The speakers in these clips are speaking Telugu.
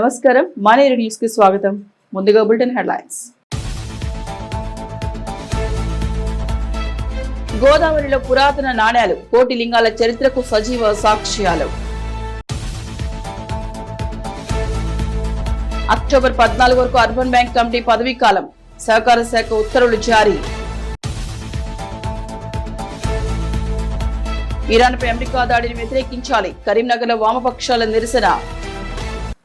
నమస్కారం. మానేరు న్యూస్కి స్వాగతం. ముందుగా బులెటిన్ హెడ్లైన్స్. గోదావరిలో పురాతన నాణ్యాలు కోటి లింగాల చరిత్రకు సజీవ సాక్ష్యాలు. అక్టోబర్ పద్నాలుగు వరకు అర్బన్ బ్యాంక్ కమిటీ పదవీ కాలం. సహకార శాఖ ఉత్తర్వులు జారీ. ఇరాన్పై అమెరికా దాడిని వ్యతిరేకించాలి. కరీంనగర్లో వామపక్షాల నిరసన.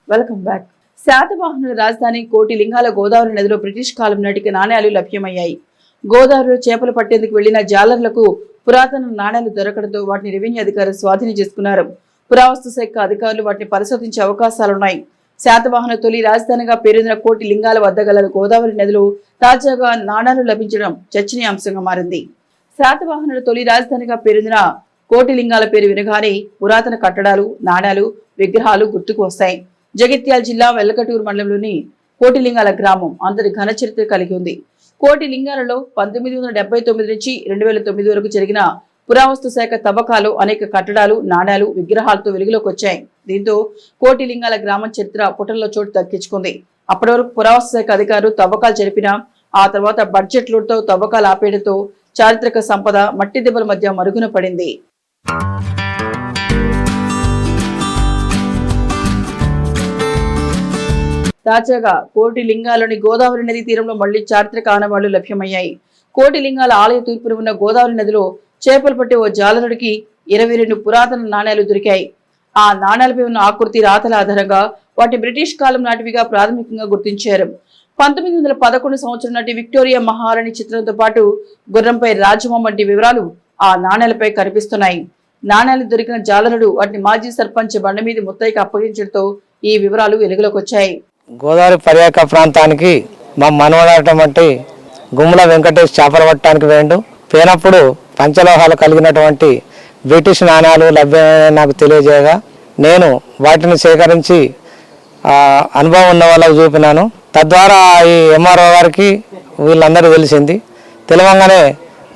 Welcome back. శాతవాహనుల రాజధాని కోటి లింగాల గోదావరి నదిలో బ్రిటిష్ కాలం నాటికి నాణ్యాలు లభ్యమయ్యాయి. గోదావరిలో చేపలు పట్టేందుకు వెళ్ళిన జాలర్లకు పురాతన నాణ్యాలు దొరకడంతో వాటిని రెవెన్యూ అధికారులు స్వాధీనం చేసుకున్నారు. పురావస్తు శాఖ అధికారులు వాటిని పరిశోధించే అవకాశాలున్నాయి. శాతవాహన తొలి రాజధానిగా పేరొందిన కోటి లింగాల వద్ద గల గోదావరి నదిలో తాజాగా నాణాలు లభించడం చర్చనీయాంశంగా మారింది. శాతవాహనుల తొలి రాజధానిగా పేరొందిన కోటి లింగాల పేరు వినగానే పురాతన కట్టడాలు నాణాలు విగ్రహాలు గుర్తుకు వస్తాయి. జగిత్యాల జిల్లా వెల్లకటూరు మండలంలోని కోటిలింగాల గ్రామం అందరి ఘన చరిత్ర కలిగి ఉంది. కోటి లింగాలలో పంతొమ్మిది వందల డెబ్బై తొమ్మిది నుంచి రెండు వేల తొమ్మిది వరకు జరిగిన పురావస్తు శాఖ తవ్వకాలు అనేక కట్టడాలు నాణాలు విగ్రహాలతో వెలుగులోకి వచ్చాయి. దీంతో కోటి లింగాల గ్రామం చరిత్ర పుటల్లో చోటు దక్కించుకుంది. అప్పటి వరకు పురావస్తు శాఖ అధికారులు తవ్వకాలు జరిపిన ఆ తర్వాత బడ్జెట్ లోటుతో తవ్వకాలు ఆపేయడంతో చారిత్రక సంపద మట్టి దెబ్బల మధ్య మరుగున పడింది. తాజాగా కోటి లింగాలోని గోదావరి నది తీరంలో మళ్ళీ చారిత్రక ఆనవాళ్ళు లభ్యమయ్యాయి. కోటి లింగాల ఆలయ తూర్పున ఉన్న గోదావరి నదిలో చేపలు పట్టే ఓ జాలరుడికి ఇరవై రెండు పురాతన నాణేలు దొరికాయి. ఆ నాణేలపై ఉన్న ఆకృతి రాతల ఆధారంగా వాటి బ్రిటిష్ కాలం నాటివిగా ప్రాథమికంగా గుర్తించారు. పంతొమ్మిది వందల పదకొండు సంవత్సరం నాటి విక్టోరియా మహారాణి చిత్రంతో పాటు గుర్రంపై రాజమం వంటి వివరాలు ఆ నాణేలపై కనిపిస్తున్నాయి. నాణేలు దొరికిన జాలరుడు వాటిని మాజీ సర్పంచ్ బండమీది ముత్తయ్యకి అప్పగించడంతో ఈ వివరాలు వెలుగులోకి వచ్చాయి. గోదావరి పర్యాక ప్రాంతానికి మా మనవడటువంటి గుమ్మల వెంకటేష్ చేపలు పట్టడానికి వేయండు. పోయినప్పుడు పంచలోహాలు కలిగినటువంటి బ్రిటిష్ నాణ్యాలు లభ్యమైన నాకు తెలియజేయగా నేను వాటిని సేకరించి అనుభవం ఉన్న వాళ్ళకు చూపినాను. తద్వారా ఈ ఎంఆర్ఓ గారికి వీళ్ళందరూ తెలిసింది. తెలవంగానే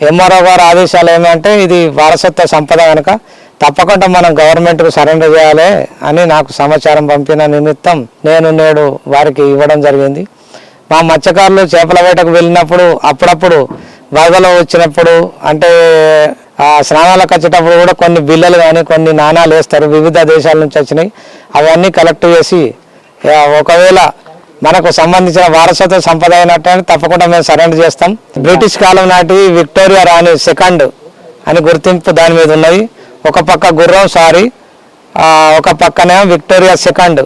ఎంఆర్ఓ గారి ఆదేశాలు ఏమంటే ఇది వారసత్వ సంపద కనుక తప్పకుండా మనం గవర్నమెంట్కు సరెండర్ చేయాలి అని నాకు సమాచారం పంపిన నిమిత్తం నేను నేడు వారికి ఇవ్వడం జరిగింది. మా మత్స్యకారులు చేపల వేటకు వెళ్ళినప్పుడు అప్పుడప్పుడు వరదలు వచ్చినప్పుడు అంటే ఆ స్నానాలకు వచ్చేటప్పుడు కూడా కొన్ని బిల్లలు కానీ కొన్ని నాణాలు వేస్తారు. వివిధ దేశాల నుంచి వచ్చినాయి. అవన్నీ కలెక్ట్ చేసి ఒకవేళ మనకు సంబంధించిన వారసత్వ సంపద అయినట్టు తప్పకుండా మేము సరెండర్ చేస్తాం. బ్రిటిష్ కాలం నాటి విక్టోరియా రాణి సెకండ్ అని గుర్తింపు దాని మీద ఉన్నది. ఒక పక్క గుర్రం సారీ ఒక పక్కనే విక్టోరియా సెకండ్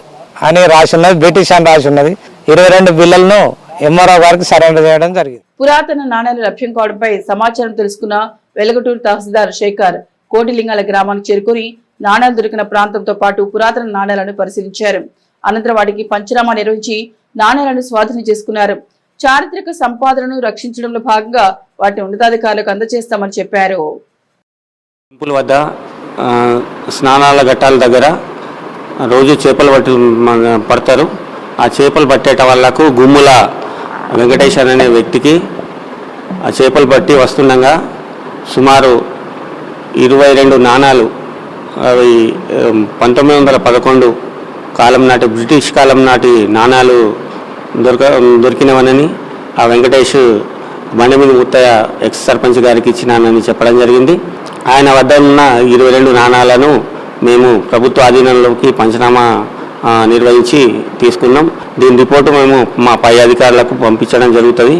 అని రాసి ఉన్నది బ్రిటిష్ అని రాసి ఉన్నది ఇరవై రెండు బిల్లలను ఎంఆర్ఓ గారికి సరెండర్ చేయడం జరిగింది. పురాతన నాణేలు లభ్యం కావడంపై సమాచారం తెలుసుకున్న వెలగటూరు తహసీల్దార్ శేఖర్ కోటిలింగాల గ్రామానికి చేరుకుని నాణేలు దొరికిన ప్రాంతంతో పాటు పురాతన నాణ్యాలను పరిశీలించారు. అనంతరం వాటికి పంచనామా నిర్వహించి నాణ్యాలను స్వాధీనం చేసుకున్నారు. చారిత్రక సంపాదనను రక్షించడంలో భాగంగా వాటిని ఉన్నతాధికారులకు అందజేస్తామని చెప్పారు. టెంపుల్ వద్ద స్నానాల ఘట్టాల దగ్గర రోజు చేపలు పట్టు పడతారు. ఆ చేపలు పట్టేట వాళ్ళకు గుమ్ముల వెంకటేశ్వర అనే వ్యక్తికి ఆ చేపలు పట్టి వస్తుండగా సుమారు ఇరవై రెండు నాణాలు అవి పంతొమ్మిది వందల పదకొండు కాలం నాటి బ్రిటిష్ కాలం నాటి నాణాలు దొరక దొరికినవనని ఆ వెంకటేష్ బండమీది ముత్తయ్య ఎక్స్ సర్పంచ్ గారికి ఇచ్చినానని చెప్పడం జరిగింది. ఆయన వద్ద ఉన్న ఇరవై రెండు నాణాలను మేము ప్రభుత్వ ఆధీనంలోకి పంచనామా నిర్వహించి తీసుకున్నాం. దీని రిపోర్టు మేము మా పై అధికారులకు పంపించడం జరుగుతుంది.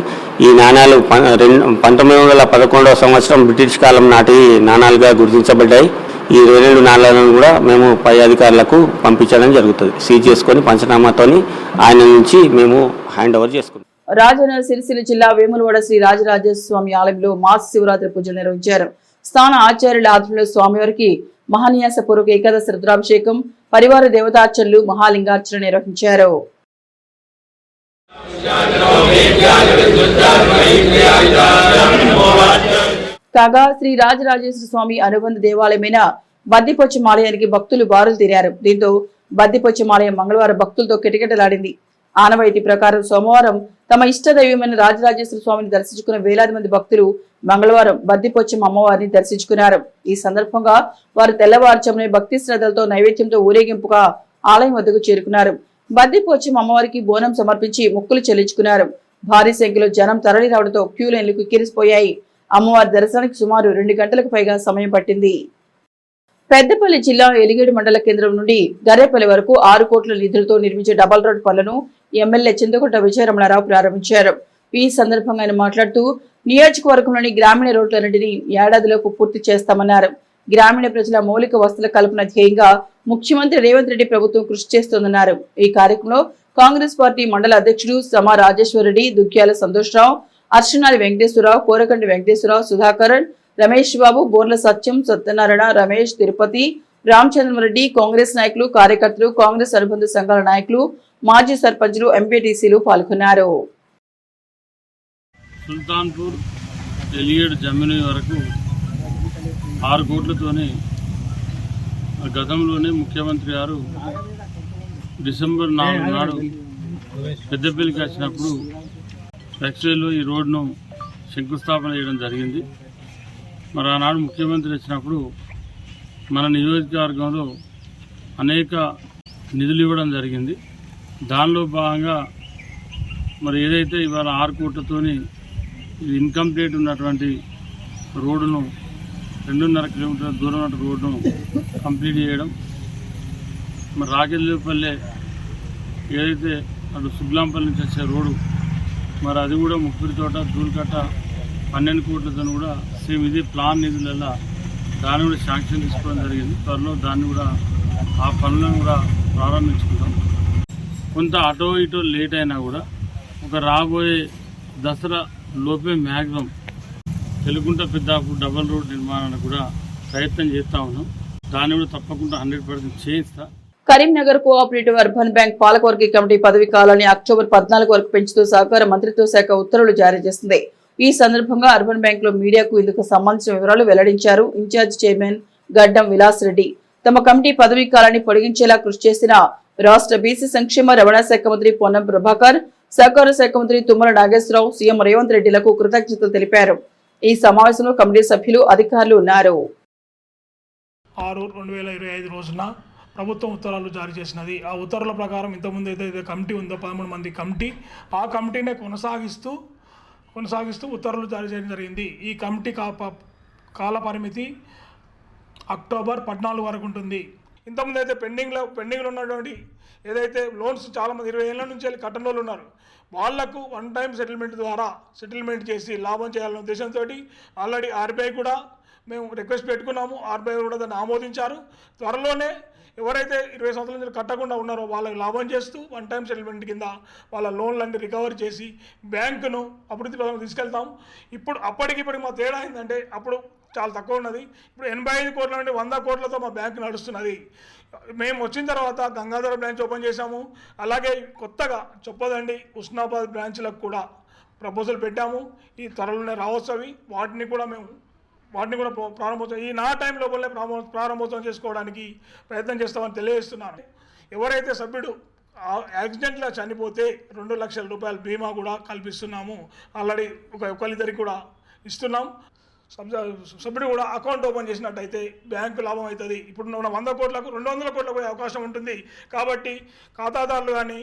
ఈ నాణాలు రెండు పంతొమ్మిది వందల పదకొండవ సంవత్సరం బ్రిటిష్ కాలం నాటి నాణాలుగా గుర్తించబడ్డాయి. ఈ ఇరవై రెండు నాణాలను కూడా మేము పై అధికారులకు పంపించడం జరుగుతుంది. సీజ్ చేసుకొని పంచనామాతోని ఆయన నుంచి మేము హ్యాండ్ ఓవర్ చేసుకున్నాం. రాజన్న సిరిసిల్ల జిల్లా వేములవాడ శ్రీ రాజరాజేశ్వర ఆలయంలో మాస్ శివరాత్రి పూజలు నిర్వహించారు. స్థాన ఆచార్యుల ఆధ్వర్యంలో స్వామివారికి మహాన్యాస పూర్వక ఏకాదశి రుద్రాభిషేకం పరివార దేవతార్చనలు మహాలింగార్చన నిర్వహించారు. కాగా శ్రీ రాజరాజేశ్వర స్వామి అనుబంధ దేవాలయమైన బద్దిపొచ్చం భక్తులు బారులు తీరారు. దీంతో బద్దిపొచ్చం మంగళవారం భక్తులతో కిటకిటలాడింది. ఆనవాయితీ ప్రకారం సోమవారం తమ ఇష్ట దైవమైన రాజరాజేశ్వర స్వామిని దర్శించుకున్న వేలాది మంది భక్తులు మంగళవారం బద్దిపొచ్చం అమ్మవారిని దర్శించుకున్నారు. ఈ సందర్భంగా వారు తెల్లవారుజామునే భక్తి శ్రద్ధలతో నైవేద్యంతో ఊరేగింపుగా ఆలయం వద్దకు చేరుకున్నారు. బద్దిపోచం అమ్మవారికి బోనం సమర్పించి మొక్కులు చెల్లించుకున్నారు. భారీ సంఖ్యలో జనం తరలి రావడంతో క్యూ లైన్లు కిరిసిపోయాయి. అమ్మవారి దర్శనానికి సుమారు రెండు గంటలకు పైగా సమయం పట్టింది. పెద్దపల్లి జిల్లా ఎలిగేడు మండల కేంద్రం నుండి గరేపల్లి వరకు ఆరు కోట్ల నిధులతో నిర్మించే డబల్ రోడ్ పనులను ఎమ్మెల్యే చింతకుంట విజయరమణారావు ప్రారంభించారు. ఈ సందర్భంగా ఆయన మాట్లాడుతూ నియోజకవర్గంలోని గ్రామీణ రోడ్లన్నింటినీ ఏడాదిలోపు పూర్తి చేస్తామన్నారు. గ్రామీణ ప్రజల మౌలిక వసతుల కల్పన ధ్యేయంగా ముఖ్యమంత్రి రేవంత్ రెడ్డి ప్రభుత్వం కృషి చేస్తోందన్నారు. ఈ కార్యక్రమంలో కాంగ్రెస్ పార్టీ మండల అధ్యక్షుడు సమా రాజేశ్వరరెడ్డి దుగ్గ్యాల సంతోష్రావు అర్చనాలి వెంకటేశ్వరరావు కోరకండి వెంకటేశ్వరరావు సుధాకరన్ రమేష్ బాబు బోర్ల సత్యం సత్యనారాయణ రమేష్ తిరుపతి రామచంద్రరెడ్డి కాంగ్రెస్ నాయకులు కార్యకర్తలు కాంగ్రెస్ అనుబంధ సంఘాల నాయకులు మాజీ సర్పంచ్లు ఎంపీటీసీలు పాల్గొన్నారు. సుల్తాన్పూర్ ఎలియడ్ జమిని వరకు ఆరు కోట్లతోనే గతంలోనే ముఖ్యమంత్రి గారు డిసెంబర్ నాలుగు నాడు పెద్దపల్లికి వచ్చినప్పుడు ఎక్స్వేలో ఈ రోడ్ను శంకుస్థాపన చేయడం జరిగింది. మరి ఆనాడు ముఖ్యమంత్రి వచ్చినప్పుడు మన నియోజకవర్గంలో అనేక నిధులు ఇవ్వడం జరిగింది. దానిలో భాగంగా మరి ఏదైతే ఇవాళ ఆరు కోట్లతోని ఇన్కంప్లీట్ ఉన్నటువంటి రోడ్డును రెండున్నర కిలోమీటర్ల దూరం ఉన్న రోడ్డును కంప్లీట్ చేయడం. మరి రాకెళ్ళపల్లె ఏదైతే అటు సుగ్లాంపల్లి నుంచి వచ్చే రోడ్డు మరి అది కూడా ముప్పిరి తోట ధూల్కట్ట పన్నెండు కోట్లతో కూడా సేమ్ ఇది ప్లాన్ నిధులలో దాన్ని కూడా శాంక్షన్ తీసుకోవడం జరిగింది. త్వరలో దాన్ని కూడా ఆ పనులను కూడా ప్రారంభించుకుంటాం. కొంత అటో ఇటో లేట్ అయినా కూడా ఒక రాబోయే దసరా లోపే మ్యాక్సిమం తెలుగుంట పెద్దాపు డబల్ రోడ్ నిర్మాణానికి కూడా ప్రయత్నం చేస్తూ ఉన్నాం. దాన్ని కూడా తప్పకుండా హండ్రెడ్ పర్సెంట్ చేయిస్తా. కరీంనగర్ కోఆపరేటివ్ అర్బన్ బ్యాంక్ పాలకవర్గ కమిటీ పదవి కాలాన్ని అక్టోబర్ పద్నాలుగు వరకు పెంచుతూ సహకార మంత్రిత్వ శాఖ ఉత్తర్వులు జారీ చేసింది. ఈ సందర్భంగా అర్బన్ బ్యాంక్లో మీడియాకు ఇందుకు సంబంధించిన వివరాలు వెల్లడించారు. ఇన్ఛార్జ్ చైర్మన్ గడ్డం విలాస్ రెడ్డి. తమ కమిటీ పదవీ కాలాన్ని పొడిగించేలా కృషి చేసిన రాష్ట్ర బీసీ సంక్షేమ రవాణా శాఖ మంత్రి పొన్నం ప్రభాకర్ సహకార శాఖ మంత్రి తుమ్మల నాగేశ్వరరావు సీఎం రేవంత్ రెడ్డిలకు కృతజ్ఞతలు తెలిపారు. ఈ సమావేశంలో కమిటీ సభ్యులు అధికారులు ఉన్నారు. ఆరు రెండు వేల ఇరవై ఐదు రోజున ప్రభుత్వం ఉత్తర్వులు జారీ చేసినది. ఆ ఉత్తర్వుల ప్రకారం ఇంతకుముందు అయితే కమిటీ ఉందో పదమూడు మంది కమిటీ ఆ కమిటీనే కొనసాగిస్తూ కొనసాగిస్తూ ఉత్తర్వులు జారీ చేయడం జరిగింది. ఈ కమిటీ కా కాలపరిమితి కాల పరిమితి అక్టోబర్ పద్నాలుగు వరకు ఉంటుంది. ఇంతకుముందు అయితే పెండింగ్లో పెండింగ్లో ఉన్నటువంటి ఏదైతే లోన్స్ చాలామంది ఇరవై ఏళ్ళ నుంచి వెళ్ళి కట్టని వాళ్ళు ఉన్నారు. వాళ్ళకు వన్ టైం సెటిల్మెంట్ ద్వారా సెటిల్మెంట్ చేసి లాభం చేయాలనే ఉద్దేశంతో ఆల్రెడీ ఆర్బీఐ కూడా మేము రిక్వెస్ట్ పెట్టుకున్నాము. ఆర్బీఐ కూడా దాన్ని ఆమోదించారు. త్వరలోనే ఎవరైతే ఇరవై సంవత్సరాల నుంచి కట్టకుండా ఉన్నారో వాళ్ళకి లాభం చేస్తూ వన్ టైం సెటిల్మెంట్ కింద వాళ్ళ లోన్లన్నీ రికవర్ చేసి బ్యాంకును అభివృద్ధి పథకం తీసుకెళ్తాం. ఇప్పుడు అప్పటికి ఇప్పటికి మా తేడా ఏంటంటే అప్పుడు చాలా తక్కువ ఉన్నది. ఇప్పుడు ఎనభై ఐదు కోట్ల నుండి వంద కోట్లతో మా బ్యాంకు నడుస్తున్నది. మేము వచ్చిన తర్వాత గంగాధర బ్రాంచ్ ఓపెన్ చేశాము. అలాగే కొత్తగా చొప్పదండి ఉస్నాబాద్ బ్రాంచ్లకు కూడా ప్రపోజల్ పెట్టాము. ఈ త్వరలోనే రావచ్చు అవి. వాటిని కూడా మేము వాటిని కూడా ప్రారంభోత్సవం ఈ నా టైం లోపలనే ప్రారంభ ప్రారంభోత్సవం చేసుకోవడానికి ప్రయత్నం చేస్తామని తెలియజేస్తున్నాను. ఎవరైతే సభ్యుడు యాక్సిడెంట్గా యాక్సిడెంట్లో చనిపోతే రెండు లక్షల రూపాయల బీమా కూడా కల్పిస్తున్నాము. ఆల్రెడీ ఒక ఒకరిద్దరికి కూడా ఇస్తున్నాం. సభ్యుడు కూడా అకౌంట్ ఓపెన్ చేసినట్టయితే బ్యాంకు లాభం అవుతుంది. ఇప్పుడు ఉన్న వంద కోట్లకు రెండు వందల కోట్లకు పోయే అవకాశం ఉంటుంది. కాబట్టి ఖాతాదారులు కానీ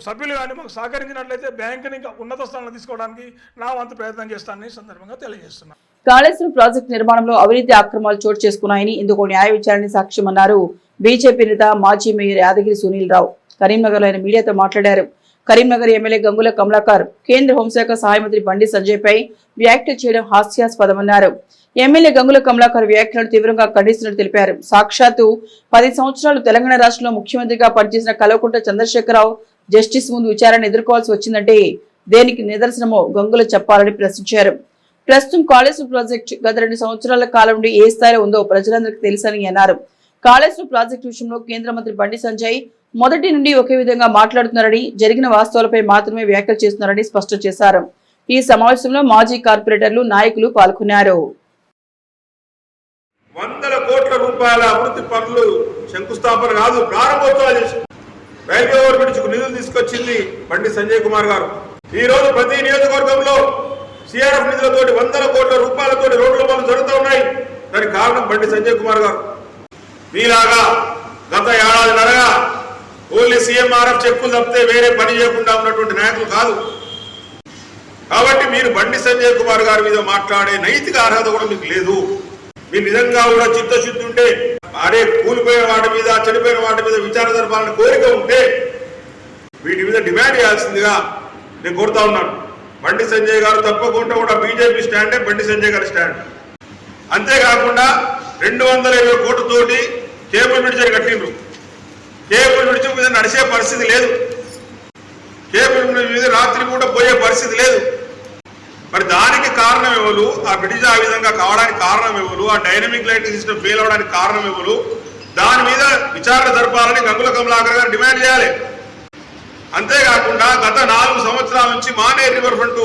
సభ్యులు కానీ మాకు సహకరించినట్లయితే బ్యాంకుని ఇంకా ఉన్నత స్థానంలో తీసుకోవడానికి నా వంతు ప్రయత్నం చేస్తానని సందర్భంగా తెలియజేస్తున్నాను కాళేశ్వరం ప్రాజెక్టు నిర్మాణంలో అవినీతి అక్రమాలు చోటు చేసుకున్నాయని ఇందుకు న్యాయ విచారణ సాక్ష్యమన్నారు బీజేపీ నేత మాజీ మేయర్ యాదగిరి సునీల్ రావు. కరీంనగర్లో ఆయన మీడియాతో మాట్లాడారు. కరీంనగర్ ఎమ్మెల్యే గంగుల కమలాకర్ కేంద్ర హోంశాఖ సహాయ మంత్రి బండి సంజయ్ పై వ్యాఖ్యలు చేయడం హాస్యాస్పదమన్నారు. ఎమ్మెల్యే గంగుల కమలాకర్ వ్యాఖ్యలను తీవ్రంగా ఖండిస్తున్నట్టు తెలిపారు. సాక్షాత్తు పది సంవత్సరాలు తెలంగాణ రాష్ట్రంలో ముఖ్యమంత్రిగా పనిచేసిన కల్వకుంట్ల చంద్రశేఖరరావు జస్టిస్ ముందు విచారణ ఎదుర్కోవాల్సి వచ్చిందంటే దేనికి నిదర్శనమో గంగులు చెప్పాలని ప్రశ్నించారు. ప్రస్తుతం కాళేశ్వరం ప్రాజెక్ట్ గత రెండు సంవత్సరాల కాలం నుండి ఏ స్థాయిలో ఉందో ప్రజలందరికీ తెలుసని అన్నారు. కాళేశ్వరం ప్రాజెక్టు విషయంలో కేంద్ర మంత్రి బండి సంజయ్ మొదటి నుండి ఒకే విధంగా మాట్లాడుతున్నారని జరిగిన వాస్తవాలపై మాత్రమే వ్యాఖ్యలు చేస్తున్నారని స్పష్టం చేశారు. ఈ సమావేశంలో మాజీ కార్పొరేటర్లు నాయకులు పాల్గొన్నారు. వందల కోట్ల రూపాయల అభివృద్ధి పనులు శంకుస్థాపన కాదు ప్రారంభోత్సవాలు చేసి రైల్వే ఓవర్బ్రిడ్జ్ నిధులు తీసుకొచ్చింది బండి సంజయ్ కుమార్ గారు. ఈ రోజు ప్రతి నియోజకవర్గంలో సిఆర్ఎఫ్ నిధులతోటి వందల కోట్ల రూపాయలతోటి రోడ్ల పనులు జరుగుతూ ఉన్నాయి. దానికి కారణం బండి సంజయ్ కుమార్ గారు. మీలాగా గత ఏడాది నరగా ఓన్లీ సీఎంఆర్ఎఫ్ చెక్కులు తప్పితే వేరే పని చేయకుండా ఉన్నటువంటి నాయకులు కాదు. కాబట్టి మీరు బండి సంజయ్ కుమార్ గారి మీద మాట్లాడే నైతిక అర్హత కూడా మీకు లేదు. మీరు నిజంగా కూడా చిత్తశుద్ధి ఉంటే అరే కూలిపోయిన వాటి మీద చనిపోయిన వాటి మీద విచారణ జరపాలని కోరిక ఉంటే వీటి మీద డిమాండ్ చేయాల్సిందిగా నేను కోరుతా ఉన్నాను. బండి సంజయ్ గారు తప్పకుండా కూడా బీజేపీ స్టాండే బండి సంజయ్ గారి స్టాండ్. అంతేకాకుండా రెండు వందల ఇరవై కోట్లతోటి కేబుల్ బ్రిడ్జ్ కట్టిండ్రు. కేబుల్ బ్రిడ్జ్ మీద నడిచే పరిస్థితి లేదు. కేబుల్ మీద రాత్రి కూడా పోయే పరిస్థితి లేదు. మరి దానికి కారణం ఎవరు? ఆ బ్రిటిష్ ఆ విధంగా కావడానికి కారణం ఎవరు? ఆ డైనమిక్ లైటింగ్ సిస్టమ్ ఫెయిల్ అవడానికి కారణం ఎవరు? దాని మీద విచారణ జరపాలని గంగుల కమలాకర్ గారు డిమాండ్ చేయాలి. అంతేకాకుండా గత నాలుగు సంవత్సరాల నుంచి మానే రివర్ ఫ్రంట్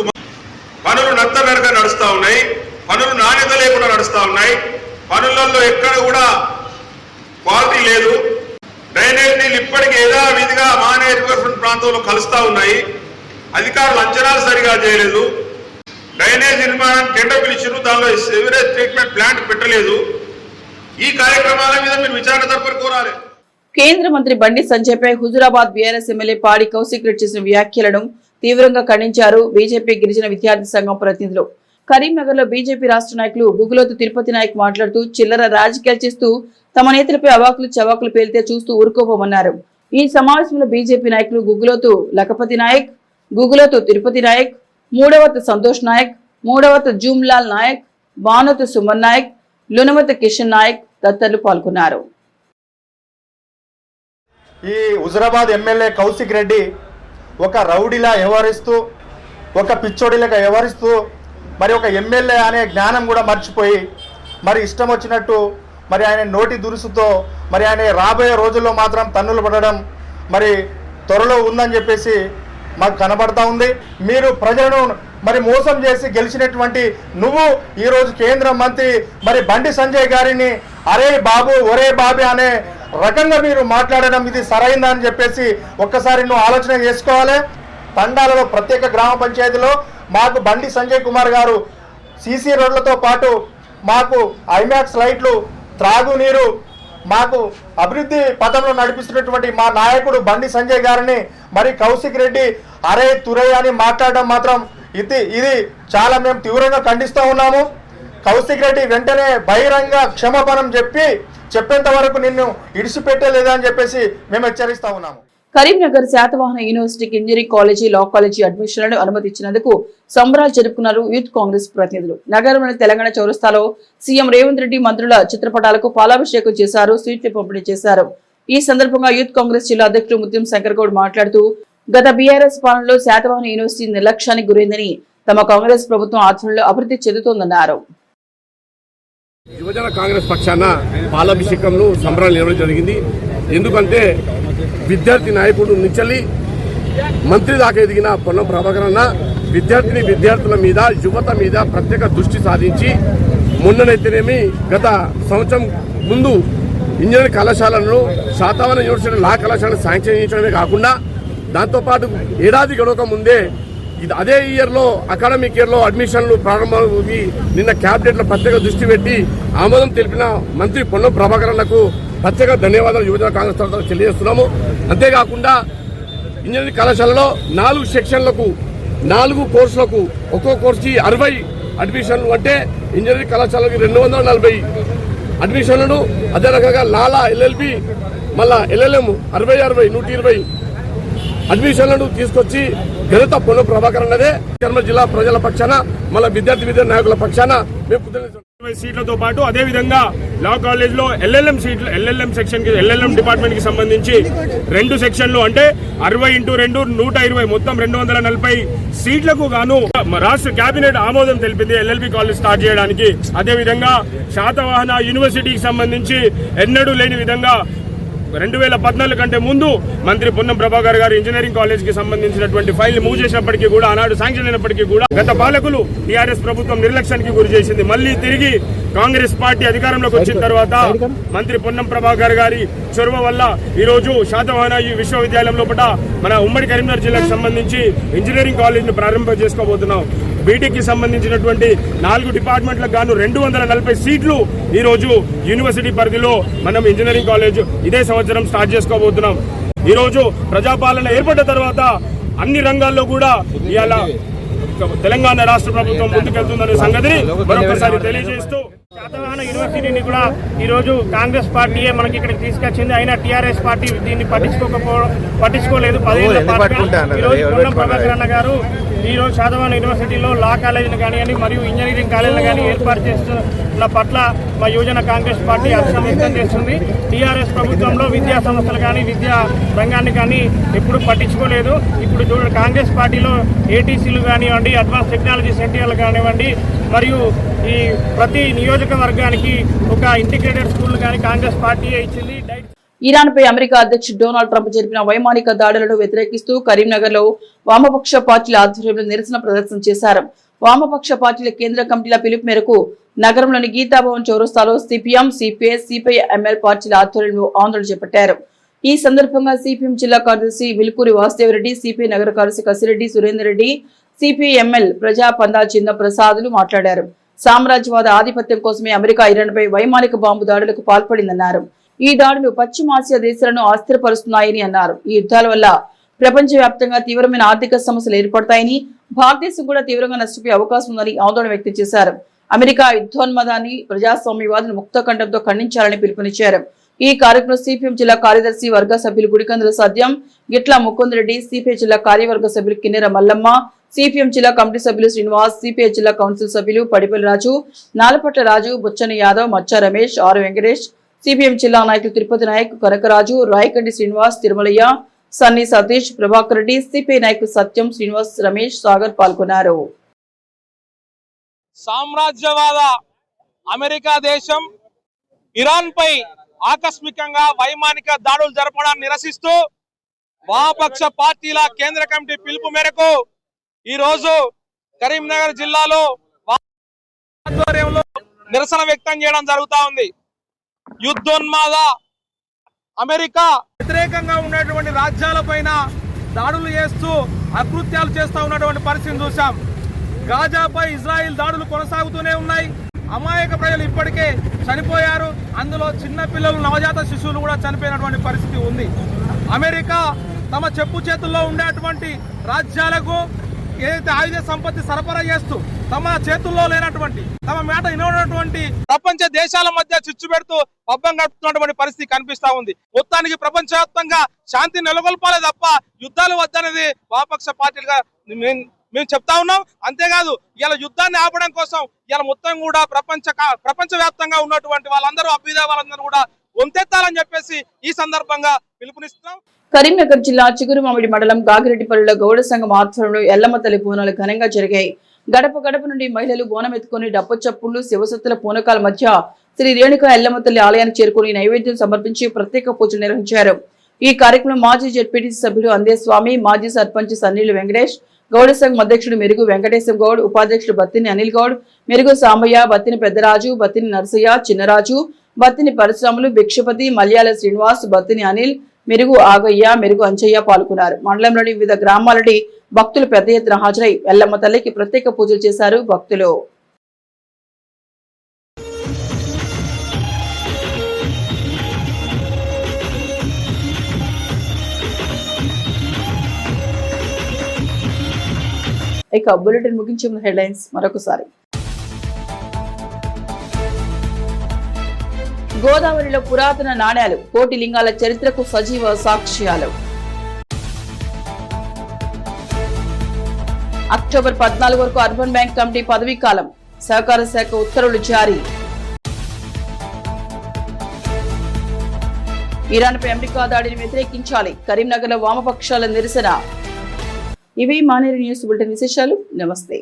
పనులు నత్త నత్తనడక నడుస్తూ ఉన్నాయి. పనులు నాణ్యత లేకుండా నడుస్తూ ఉన్నాయి. పనులలో ఎక్కడ కూడా క్వాలిటీ లేదు. డ్రైనేజ్ నీళ్ళు ఇప్పటికీ యథావిధిగా మానే రివర్ ఫ్రంట్ ప్రాంతంలో కలుస్తా ఉన్నాయి. అధికారులు అంచనాలు సరిగా చేయలేదు. డ్రైనేజ్ నిర్మాణానికి టెండర్ పిలిచారు దానిలో సివరేజ్ ట్రీట్మెంట్ ప్లాంట్ పెట్టలేదు. ఈ కార్యక్రమాల మీద మీరు విచారణ తరపున కోరాలి. కేంద్ర మంత్రి బండి సంజయ్పై హుజురాబాద్ బీఆర్ఎస్ ఎమ్మెల్యే పాడి కౌశిక్ రెడ్డి చేసిన వ్యాఖ్యలను తీవ్రంగా ఖండించారు బీజేపీ గిరిజన విద్యార్థి సంఘం ప్రతినిధులు. కరీంనగర్లో బీజేపీ రాష్ట్ర నాయకులు గుగులోతు తిరుపతి నాయక్ మాట్లాడుతూ చిల్లర రాజకీయాలు చేస్తూ తమ నేతలపై అవాకులు చవాకులు పేలితే చూస్తూ ఊరుకోపోమన్నారు ఈ సమావేశంలో బీజేపీ నాయకులు గుగులోతు లఖపతి నాయక్ గుగులోతు తిరుపతి నాయక్ మూడవత సంతోష్ నాయక్ మూడవత జూమ్లాల్ నాయక్ బానోతు సుమన్ నాయక్ లునవత కిషన్ నాయక్ తదితరులు పాల్గొన్నారు. ఈ హుజరాబాద్ ఎమ్మెల్యే కౌశిక్ రెడ్డి ఒక రౌడీలా వ్యవహరిస్తూ ఒక పిచ్చోడిలాగా వ్యవహరిస్తూ మరి ఒక ఎమ్మెల్యే అనే జ్ఞానం కూడా మర్చిపోయి మరి ఇష్టం వచ్చినట్టు మరి ఆయన నోటి దురుసుతో మరి ఆయన రాబోయే రోజుల్లో మాత్రం తన్నులు పడడం మరి త్వరలో ఉందని చెప్పేసి మాకు కనబడతా ఉంది. మీరు ప్రజలను మరి మోసం చేసి గెలిచినటువంటి నువ్వు ఈరోజు కేంద్ర మంత్రి మరి బండి సంజయ్ గారిని అరే బాబు ఒరే బాబే అనే రకంగా మీరు మాట్లాడడం ఇది సరైందా అని చెప్పేసి ఒక్కసారి నువ్వు ఆలోచన చేసుకోవాలి. తండాలలో ప్రత్యేక గ్రామ పంచాయతీలో మాకు బండి సంజయ్ కుమార్ గారు సీసీ రోడ్లతో పాటు మాకు ఐమాక్స్ లైట్లు త్రాగునీరు మాకు అభివృద్ధి పథంలో నడిపిస్తున్నటువంటి మా నాయకుడు బండి సంజయ్ గారిని మరి కౌశిక్ రెడ్డి అరే తురయ్య అని మాట్లాడడం మాత్రం ఇది ఇది చాలా మేము తీవ్రంగా ఖండిస్తూ ఉన్నాము. కౌశిక్ రెడ్డి వెంటనే బహిరంగ క్షమాపణం చెప్పి చెప్పేంత వరకు నిన్ను ఇడిచిపెట్టలేదా అని చెప్పేసి మేము హెచ్చరిస్తూ ఉన్నాము. కరీంనగర్ శాతవాహన యూనివర్సిటీకి ఇంజనీరింగ్ కాలేజీ లా కాలేజీ అడ్మిషన్లను అనుమతించినందుకు సంబరాలు జరుపుకున్నారు యూత్ కాంగ్రెస్ ప్రతినిధులు. నగరంలోని తెలంగాణ చౌరస్తాలో సీఎం రేవంత్ రెడ్డి మంత్రుల చిత్రపటాలకు పాలాభిషేకం చేశారు స్వీట్లు పంపిణీ చేశారు. ఈ సందర్భంగా యూత్ కాంగ్రెస్ జిల్లా అధ్యక్షుడు ముత్యం శంకర్ గౌడ్ మాట్లాడుతూ గత బీఆర్ఎస్ పాలనలో శాతవాహన యూనివర్సిటీ నిర్లక్ష్యానికి గురైందని తమ కాంగ్రెస్ ప్రభుత్వం ఆధ్వర్యంలో అభివృద్ధి చెందుతోందన్నారు. యువజన కాంగ్రెస్ పక్షాన పాలాభిషేకంలో సంబరాలు నిర్వహించడం జరిగింది. ఎందుకంటే విద్యార్థి నాయకుడు నుంచెల్లి మంత్రి దాకా ఎదిగిన పొన్నం ప్రభాకర్ అన్న విద్యార్థిని విద్యార్థుల మీద యువత మీద ప్రత్యేక దృష్టి సాధించి మొన్ననైతేనేమి గత సంవత్సరం ముందు ఇంజనీరింగ్ కళాశాలను శాతావరణ యూనివర్సిటీ లా కళాశాలను శాంక్షన్ చేయించడమే కాకుండా దాంతోపాటు ఏడాది గడవక ముందే ఇది అదే ఇయర్లో అకాడమిక్ ఇయర్లో అడ్మిషన్లు ప్రారంభమవుయి నిన్న క్యాబినెట్లో ప్రత్యేక దృష్టి పెట్టి ఆమోదం తెలిపిన మంత్రి పొన్నం ప్రభాకరన్లకు ప్రత్యేక ధన్యవాదాలు యువజన కాంగ్రెస్ తరఫున తెలియజేస్తున్నాము. అంతేకాకుండా ఇంజనీరింగ్ కళాశాలలో నాలుగు సెక్షన్లకు నాలుగు కోర్సులకు ఒక్కో కోర్సుకి అరవై అడ్మిషన్లు అంటే ఇంజనీరింగ్ కళాశాలకి రెండు వందల నలభై అడ్మిషన్లను. అదే రకంగా లాలా ఎల్ఎల్బి మళ్ళా ఎల్ఎల్ఎం అరవై అరవై నూట ఇరవై అడ్మిషన్లను తీసుకొచ్చి ఘనత పొన్ను ప్రభాకర్ అన్నదే. కర్మ జిల్లా ప్రజల పక్షాన మళ్ళా విద్యార్థి విద్యా నాయకుల పక్షాన మేము సీట్లతో పాటు అదే విధంగా లా కాలేజ్లో ఎల్ఎల్ఎం సీట్లు ఎల్ఎల్ఎం సెక్షన్కి ఎల్ఎల్ఎం డిపార్ట్మెంట్కి సంబంధించి రెండు సెక్షన్లు అంటే అరవై ఇంటూ రెండు నూట ఇరవై మొత్తం రెండు వందల నలభై సీట్లకు గాను రాష్ట్ర కేబినెట్ ఆమోదం తెలిపింది ఎల్ఎల్బి కాలేజ్ స్టార్ట్ చేయడానికి. అదే విధంగా శాతవాహన యూనివర్సిటీకి సంబంధించి ఎన్నడూ లేని విధంగా రెండు వేల పద్నాలుగు కంటే ముందు మంత్రి పొన్నం ప్రభాకర్ గారు ఇంజనీరింగ్ కాలేజ్కి సంబంధించినటువంటి ఫైల్ మూవ్ చేసినప్పటికీ కూడా ఆనాడు శాంక్షన్ అయినప్పటికీ కూడా గత పాలకులు టీఆర్ఎస్ ప్రభుత్వం నిర్లక్ష్యానికి గురి చేసింది. మళ్ళీ తిరిగి కాంగ్రెస్ పార్టీ అధికారంలోకి వచ్చిన తర్వాత మంత్రి పొన్నం ప్రభాకర్ గారి చొరవ వల్ల ఈ రోజు శాతవాహన విశ్వవిద్యాలయం లోపల మన ఉమ్మడి కరీంనగర్ జిల్లాకు సంబంధించి ఇంజనీరింగ్ కాలేజ్ను ప్రారంభం చేసుకోబోతున్నాం. బీటెక్కి సంబంధించినటువంటి నాలుగు డిపార్ట్మెంట్లకు గాను రెండు వందల నలభై సీట్లు ఈరోజు యూనివర్సిటీ పరిధిలో మనం ఇంజనీరింగ్ కాలేజ్ ఇదే సంవత్సరం స్టార్ట్ చేసుకోబోతున్నాం. ఈరోజు ప్రజాపాలన ఏర్పడ్డ తర్వాత అన్ని రంగాల్లో కూడా ఇవాళ తెలంగాణ రాష్ట్ర ప్రభుత్వం ముందుకెళ్తుందనే సంగతిని మరొకసారి తెలియజేస్తూ శాతవాహన యూనివర్సిటీని కూడా ఈరోజు కాంగ్రెస్ పార్టీయే మనకి ఇక్కడికి తీసుకొచ్చింది. అయినా టీఆర్ఎస్ పార్టీ దీన్ని పట్టించుకోకపోవడం పట్టించుకోలేదు. ఈరోజు పొన్నం ప్రభాకర్ అన్న గారు ఈ రోజు శాతవాహన యూనివర్సిటీలో లా కాలేజీని కానివ్వండి మరియు ఇంజనీరింగ్ కాలేజీలు కానీ ఏర్పాటు చేస్తున్న పట్ల మా యువజన కాంగ్రెస్ పార్టీ హర్షం వ్యక్తం చేస్తుంది. టీఆర్ఎస్ ప్రభుత్వంలో విద్యా సంస్థలు కానీ విద్యా రంగాన్ని కానీ ఎప్పుడు పట్టించుకోలేదు. ఇప్పుడు చూడండి కాంగ్రెస్ పార్టీలో ఏటీసీలు కానివ్వండి అడ్వాన్స్ టెక్నాలజీ సెంటర్లు కానివ్వండి మరియు ఈ ప్రతి నియోజకవర్గానికి ఒక ఇంటిగ్రేటెడ్ స్కూల్ కానీ కాంగ్రెస్ పార్టీయే ఇచ్చింది. ఇరాన్ పై అమెరికా అధ్యక్షుడు డొనాల్డ్ ట్రంప్ జరిపిన వైమానిక దాడులను వ్యతిరేకిస్తూ కరీంనగర్లో వామపక్ష పార్టీల ఆధ్వర్యంలో నిరసన ప్రదర్శన చేశారు. వామపక్ష పార్టీల కేంద్ర కమిటీల పిలుపు మేరకు నగరంలోని గీతాభవన్ చౌరస్తాలో సిపిఎం సిపిఐ సిపిఐ ఎంఎల్ పార్టీల ఆధ్వర్యంలో ఆందోళన చేపట్టారు. ఈ సందర్భంగా సిపిఎం జిల్లా కార్యదర్శి విలుకూరి వాసుదేవరెడ్డి సిపిఐ నగర కార్యదర్శి కసిరెడ్డి సురేందర్ రెడ్డి సిపిఐ ఎంఎల్ ప్రజా పందా చిన్న ప్రసాదులు మాట్లాడారు. సామ్రాజ్యవాద ఆధిపత్యం కోసమే అమెరికా ఇరాన్పై వైమానిక బాంబు దాడులకు పాల్పడిందన్నారు. ఈ దాడులు పశ్చిమాసియా దేశాలను అస్థిరపరుస్తున్నాయని అన్నారు. ఈ యుద్ధాల వల్ల ప్రపంచవ్యాప్తంగా తీవ్రమైన ఆర్థిక సమస్యలు ఏర్పడతాయని భారతదేశం కూడా తీవ్రంగా నష్టపోయే అవకాశం ఉందని ఆందోళన వ్యక్తం చేశారు. అమెరికా యుద్ధోన్మదాన్ని ప్రజాస్వామ్యవాదులు ముక్తకంఠంతో ఖండించాలని పిలుపునిచ్చారు. ఈ కార్యక్రమం సిపిఎం జిల్లా కార్యదర్శి వర్గ సభ్యులు గుడికందుల సత్యం గిట్ల ముకుందరెడ్డి సిపిఐ జిల్లా కార్యవర్గ సభ్యులు కిన్నెర మల్లమ్మ సిపిఎం జిల్లా కమిటీ సభ్యులు శ్రీనివాస్ సిపిఐ జిల్లా కౌన్సిల్ సభ్యులు పడిపల్లి రాజు నాలపట్ల రాజు బుచ్చని యాదవ్ మచ్చ రమేష్ ఆర్ వెంకటేష్ సిపిఎం జిల్లా నాయకులు తిరుపతి నాయక్ కనకరాజు రాయకండి శ్రీనివాస్ తిరుమలయ్య సన్నీ సతీష్ ప్రభాకర్ రెడ్డి సిపిఐ నాయకులు సత్యం శ్రీనివాస్ రమేష్ సాగర్ పాల్గొన్నారు. సామ్రాజ్యవాద అమెరికా దేశం ఇరాన్ పై ఆకస్మికంగా వైమానిక దాడులు జరపడాన్ని నిరసిస్తూ వామపక్ష పార్టీల కేంద్ర కమిటీ పిలుపు మేరకు ఈరోజు కరీంనగర్ జిల్లాలో ఆధ్వర్యంలో నిరసన వ్యక్తం చేయడం జరుగుతా ఉంది. యుద్ధోన్మాద అమెరికా వ్యతిరేకంగా ఉన్నటువంటి రాజ్యాలపైన దాడులు చేస్తూ అకృత్యాలు చేస్తూ ఉన్నటువంటి పరిస్థితిని చూశాం. గాజాపై ఇజ్రాయిల్ దాడులు కొనసాగుతూనే ఉన్నాయి. అమాయక ప్రజలు ఇప్పటికే చనిపోయారు. అందులో చిన్న పిల్లలు నవజాత శిశువులు కూడా చనిపోయినటువంటి పరిస్థితి ఉంది. అమెరికా తమ చెప్పు చేతుల్లో ఉండేటువంటి రాజ్యాలకు ఏదైతే ఆయుధ సంపత్తి సరఫరా చేస్తూ తమ చేతుల్లో లేనటువంటి తమ మేట ఇనటువంటి ప్రపంచ దేశాల మధ్య చిచ్చు పెడుతూ పబ్బం గడుపుతున్నటువంటి పరిస్థితి కనిపిస్తా ఉంది. మొత్తానికి ప్రపంచవ్యాప్తంగా శాంతి నెలకొల్పాలే తప్ప యుద్ధాలు వద్దనేది వామపక్ష పార్టీలుగా మేము చెప్తా ఉన్నాం. అంతేకాదు ఇలా యుద్ధాన్ని ఆపడం కోసం ఇలా మొత్తం కూడా ప్రపంచ ప్రపంచ వ్యాప్తంగా ఉన్నటువంటి వాళ్ళందరూ అభ్యుదయ వాళ్ళందరూ కూడా వంతెత్తాలని చెప్పేసి ఈ సందర్భంగా పిలుపునిస్తున్నాం. కరీంనగర్ జిల్లా చిగురుమామిడి మండలం గాగిరెడ్డిపల్లిలో గౌడ సంఘం ఆధ్వర్యంలో ఎల్లమ్మ తల్లి బోనాలు ఘనంగా జరిగాయి. గడప గడప నుండి మహిళలు బోనం ఎత్తుకుని డప్పు చప్పుళ్ళు శివసత్తుల పూనకాల మధ్య శ్రీ రేణుక ఎల్లమ్మ తల్లి ఆలయానికి చేరుకుని నైవేద్యం సమర్పించి ప్రత్యేక పూజలు నిర్వహించారు. ఈ కార్యక్రమం మాజీ జెడ్పీటీసీ సభ్యుడు అందేస్వామి మాజీ సర్పంచ్ సన్నీలు వెంకటేష్ గౌడ సంఘం అధ్యక్షుడు మెరుగు వెంకటేశం గౌడ్ ఉపాధ్యక్షుడు బత్తిని అనిల్ గౌడ్ మెరుగు సామయ్య బత్తిని పెద్దరాజు బత్తిని నరసయ్య చిన్నరాజు బత్తిని పరశురాములు భిక్షపతి మలయాళ శ్రీనివాస్ బత్తిని అనిల్ మెరుగు ఆగయ్య మెరుగు అంచయ్య పాల్గొన్నారు. మండలంలోని వివిధ గ్రామాలని భక్తులు పెద్ద ఎత్తున హాజరై ఎల్లమ్మ తల్లికి ప్రత్యేక పూజలు చేశారు భక్తులు. ఇక బులెటిన్ ముగించే ముందు హెడ్లైన్స్ మరొకసారి. గోదావరిలో పురాతన నాణ్యాలు కోటి లింగాల చరిత్రకు సజీవ సాక్ష్యాలు. అక్టోబర్ పద్నాలుగు వరకు అర్బన్ బ్యాంక్ కమిటీ పదవీ కాలం సహకార శాఖ ఉత్తర్వులు జారీ. ఇరాన్పై అమెరికా దాడిని వ్యతిరేకించాలి కరీంనగర్లో వామపక్షాల నిరసన. ఇవి మానేరు న్యూస్ బులెటిన్ విశేషాలు. నమస్తే.